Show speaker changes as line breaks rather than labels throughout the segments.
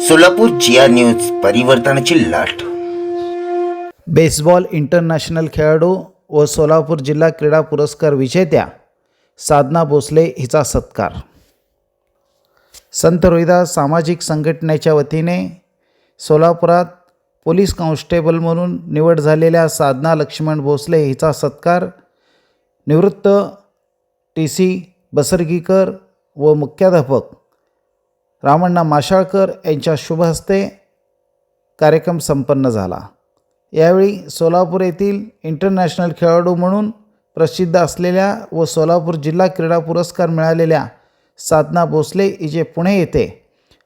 सोलापूर जिया news परिवर्तनाची लाट.
Baseball international खेळाडू व सोलापूर जिल्हा क्रीडा पुरस्कार विजेत्या साधना भोसले हिचा सत्कार. संत रोहिदास सामाजिक संघटनेच्या वतीने सोलापुरात पोलीस कॉन्स्टेबल म्हणून निवड झालेल्या साधना लक्ष्मण भोसले हिचा सत्कार. निवृत्त टी सी बसर्गीकर व मुख्याध्यापक रामण्णा माशाळकर यांच्या शुभ हस्ते कार्यक्रम संपन्न झाला. यावेळी सोलापूर येथील इंटरनॅशनल खेळाडू म्हणून प्रसिद्ध असलेल्या व सोलापूर जिल्हा क्रीडा पुरस्कार मिळालेल्या साधना भोसले हिचे पुणे येथे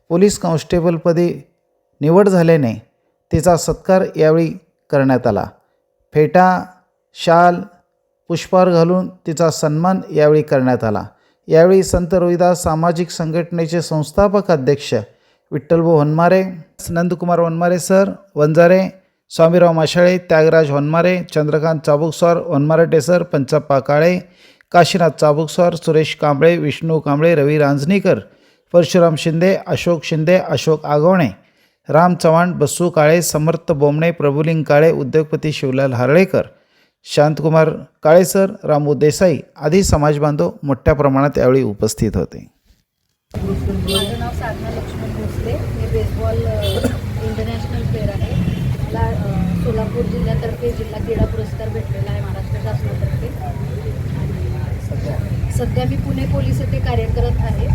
पोलीस कॉन्स्टेबलपदी निवड झाल्याने तिचा सत्कार यावेळी करण्यात आला. फेटा शाल पुष्पहार घालून तिचा सन्मान यावेळी करण्यात आला. यावेळी संत रोहिदास सामाजिक संघटनेचे संस्थापक अध्यक्ष विठ्ठलभाऊ वनमारे नंदकुमार वनमारे सर वंजारे स्वामीराव माशाळे त्यागराज वनमारे चंद्रकांत चाबुकस्वार वनमारे सर पंचप्पा काळे काशीनाथ चाबुकस्वार सुरेश कांबळे विष्णू कांबळे रवी रांजणीकर परशुराम शिंदे अशोक शिंदे अशोक आगवणे राम चव्हाण बस्सू काळे समर्थ बोमणे प्रभुलिंग काळे उद्योगपती शिवलाल हार्ळेकर शांतकुमार काळेसर रामू देसाई आदी समाजबांधव मोठ्या प्रमाणात यावेळी उपस्थित होते.
माझं नाव साधना लक्ष्मण भोसले. मी बेसबॉल इंटरनॅशनल प्लेअर आहे. मला सोलापूर जिल्ह्यातर्फे जिल्हा क्रीडा पुरस्कार भेटलेला आहे महाराष्ट्र शासनातर्फे. आणि सध्या सध्या मी पुणे पोलीस येथे कार्यरत आहे.